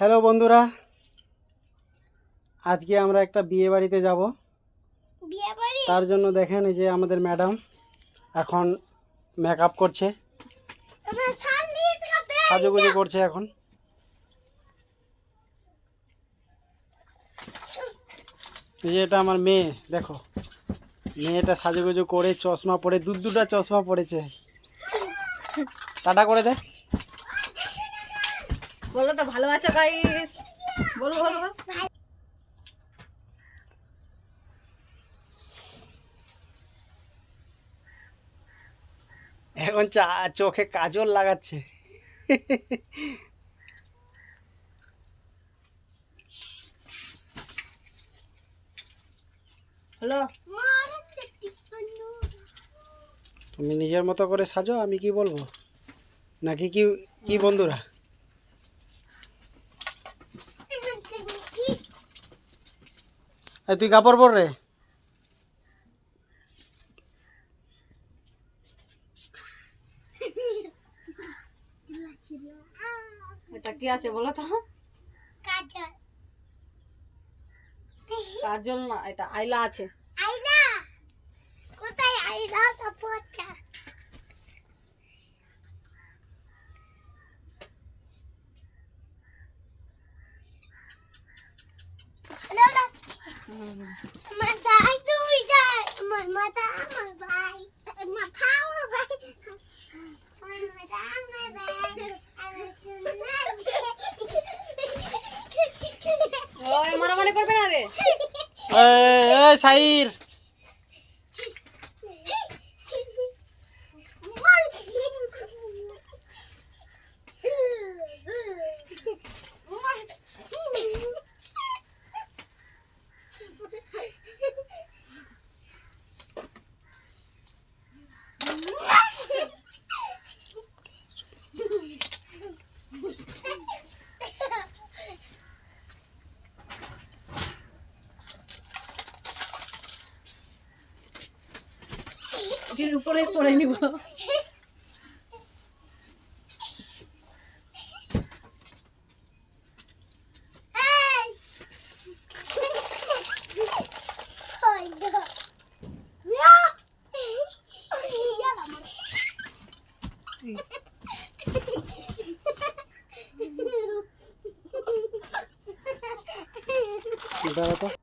Hello বন্ধুরা আজকে আমরা একটা বিয়ে বাড়িতে যাব। তার জন্য দেখেন এই যে আমাদের ম্যাডাম এখন মেকআপ করছে। সাজুগুজু করছে এখন। এই যে এটা আমার মেয়ে দেখো। মেয়েটা সাজুগুজু করে চশমা পরে দু দুটা চশমা পড়েছে টাটা করে দে। বলো তো ভালো আছো গাইস বলো বলো। এখন চা চোখে কাজল লাগাচ্ছে। করল তুমি নিজের মতো করে সাজো আমি কি বলব? নাকি কি কি বন্ধুরা এই তুই কাপড় পর রে। এটা কি আছে বলো তো? কাজল। কাজল না এটা আইলা আছে। আইলা কোথায় আইলা তো পচা হ্যালো ভাই তুই যাই আমার মাথা আমার ভাই মাথা আমার ভাই মারামারি করবে না রে এই সাইর এটির উপরে করে নিব দাঁড়া তো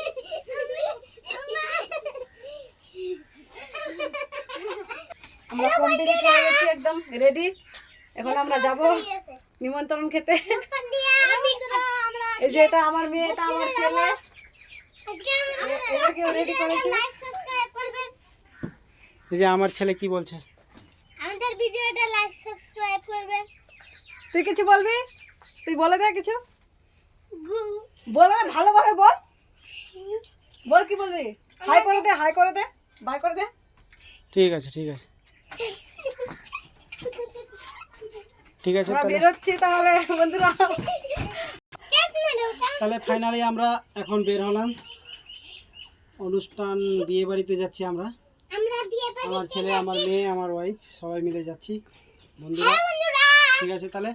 কমপ্লিট হয়ে গেছি একদম রেডি এখন আমরা যাব নিমন্ত্রণ খেতে। এই যে এটা আমার মেয়ে এটা আমার ছেলে। এদেরকেও রেডি করেছি এই যে আমার ছেলে কি বলছে? আমাদের ভিডিওটা লাইক সাবস্ক্রাইব করবেন। তুই কিছু বলবি? তুই বলে দে কিছু। গু- বলে ভালোভাবে বল। বল কি বলবি? হাই করে দে হাই করে দে। বাই করে দে। ঠিক আছে ঠিক আছে। ঠিক আছে তাহলে বন্ধুরা। তাহলে ফাইনালি আমরা এখন বের হলাম। অনুষ্ঠান বিয়ে বাড়িতে যাচ্ছি আমরা। আমরা ছেলে আমার মেয়ে আমার ওয়াইফ সবাই মিলে যাচ্ছি। হ্যাঁ বন্ধুরা। ঠিক আছে তাহলে